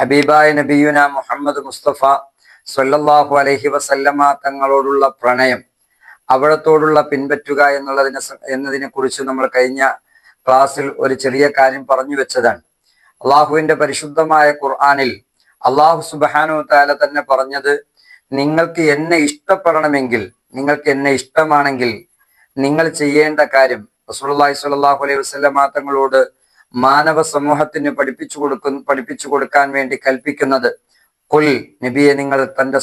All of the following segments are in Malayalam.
ഹബീബായ നബിയുന മുഹമ്മദ് മുസ്തഫ സൊല്ലാഹു അലഹി വസല്ലമ തങ്ങളോടുള്ള പ്രണയം അവിടത്തോടുള്ള പിൻപറ്റുക എന്നുള്ളതിനെ എന്നതിനെ കുറിച്ച് നമ്മൾ കഴിഞ്ഞ ക്ലാസ്സിൽ ഒരു ചെറിയ കാര്യം പറഞ്ഞു വെച്ചതാണ്. അള്ളാഹുവിന്റെ പരിശുദ്ധമായ ഖുർആാനിൽ അള്ളാഹു സുബാനു താല തന്നെ പറഞ്ഞത് നിങ്ങൾക്ക് എന്നെ ഇഷ്ടപ്പെടണമെങ്കിൽ നിങ്ങൾക്ക് എന്നെ ഇഷ്ടമാണെങ്കിൽ നിങ്ങൾ ചെയ്യേണ്ട കാര്യം റസൂൽ റസൂലുള്ളാഹി സ്വല്ലാഹു അലൈഹി വസല്ലമ തങ്ങളോട് മാനവ സമൂഹത്തിന് പഠിപ്പിച്ചു കൊടുക്കുന്ന പഠിപ്പിച്ചു കൊടുക്കാൻ വേണ്ടി കൽപ്പിക്കുന്നത്. കുൽ നബിയെ നിങ്ങൾ തന്റെ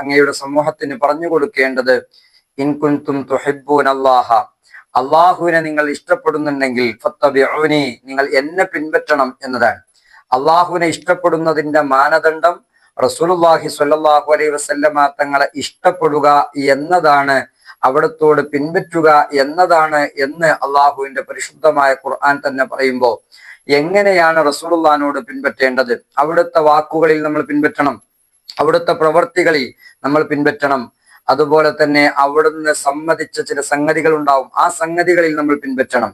അങ്ങയുടെ സമൂഹത്തിന് പറഞ്ഞു കൊടുക്കേണ്ടത് ഇൻകുൻതും തുഹിബൂൻ അള്ളാഹ അള്ളാഹുവിനെ നിങ്ങൾ ഇഷ്ടപ്പെടുന്നുണ്ടെങ്കിൽ ഫത്തബിഅനി നിങ്ങൾ എന്നെ പിൻപറ്റണം എന്നതാണ്. അള്ളാഹുവിനെ ഇഷ്ടപ്പെടുന്നതിന്റെ മാനദണ്ഡം റസൂലുള്ളാഹി സ്വല്ലല്ലാഹു അലൈഹി വസല്ലമ തങ്ങളെ ഇഷ്ടപ്പെടുക എന്നതാണ്. അവിടത്തോട് പിൻപറ്റുക എന്നതാണ് എന്ന് അള്ളാഹുവിന്റെ പരിശുദ്ധമായ ഖുർആൻ തന്നെ പറയുമ്പോൾ എങ്ങനെയാണ് റസൂലുള്ളാനോട് പിൻപറ്റേണ്ടത്? അവിടുത്തെ വാക്കുകളിൽ നമ്മൾ പിൻപറ്റണം. അവിടുത്തെ പ്രവർത്തികളിൽ നമ്മൾ പിൻപറ്റണം. അതുപോലെ തന്നെ അവിടുന്ന് സമ്മതിച്ച ചില സംഗതികൾ ഉണ്ടാവും. ആ സംഗതികളിൽ നമ്മൾ പിൻപറ്റണം.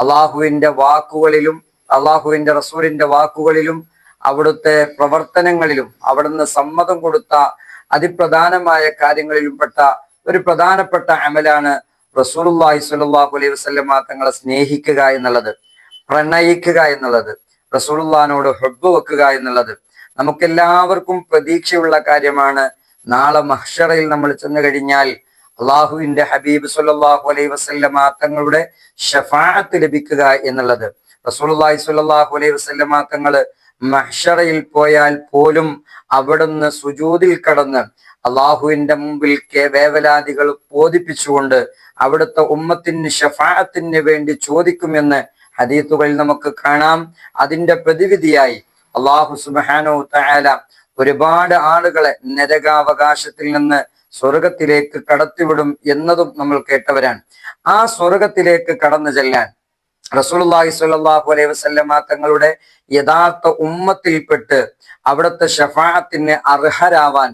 അള്ളാഹുവിന്റെ വാക്കുകളിലും അള്ളാഹുവിന്റെ റസൂലിന്റെ വാക്കുകളിലും അവിടുത്തെ പ്രവർത്തനങ്ങളിലും അവിടുന്ന് സമ്മതം കൊടുത്ത അതിപ്രധാനമായ കാര്യങ്ങളിലും പെട്ട ഒരു പ്രധാനപ്പെട്ട അമലാണ് റസൂലുള്ളാഹി സ്വല്ലല്ലാഹു അലൈഹി വസല്ലമ തങ്ങളെ സ്നേഹിക്കുക എന്നുള്ളത് പ്രണയിക്കുക എന്നുള്ളത് റസൂലുള്ളാഹിനോട് ഹബ്ബ് വെക്കുക എന്നുള്ളത്. നമുക്കെല്ലാവർക്കും പ്രതീക്ഷയുള്ള കാര്യമാണ് നാളെ മഹ്ഷറയിൽ നമ്മൾ ചെന്നു കഴിഞ്ഞാൽ അള്ളാഹുവിന്റെ ഹബീബ് സല്ലാഹു അലൈഹി വസല്ലമ തങ്ങളുടെ ഷഫാഅത്ത് ലഭിക്കുക എന്നുള്ളത്. റസൂലുള്ളാഹി സ്വല്ലല്ലാഹു അലൈഹി വസല്ലമ തങ്ങൾ മഹ്ഷറയിൽ പോയാൽ പോലും അവിടുന്ന് സുജൂദിൽ കടന്ന് അള്ളാഹുവിന്റെ മുമ്പിൽ കേ- വേവലാദികൾ ബോധിപ്പിച്ചുകൊണ്ട് അവിടുത്തെ ഉമ്മത്തിന് ഷഫാഅത്തിന് വേണ്ടി ചോദിക്കുമെന്ന് ഹദീത്തുകളിൽ നമുക്ക് കാണാം. അതിന്റെ പ്രതിവിധിയായി അള്ളാഹു സുബ്ഹാനഹു തആല ഒരുപാട് ആളുകളെ നരകാവകാശത്തിൽ നിന്ന് സ്വർഗത്തിലേക്ക് കടത്തിവിടും എന്നതും നമ്മൾ കേട്ടവരാണ്. ആ സ്വർഗത്തിലേക്ക് കടന്നു ചെല്ലാൻ റസൂലുള്ളാഹി സ്വല്ലല്ലാഹു അലൈഹി വസല്ലമ തങ്ങളുടെ യഥാർത്ഥ ഉമ്മത്തിൽപ്പെട്ട് അവിടുത്തെ ഷഫാഅത്തിന് അർഹരാവാൻ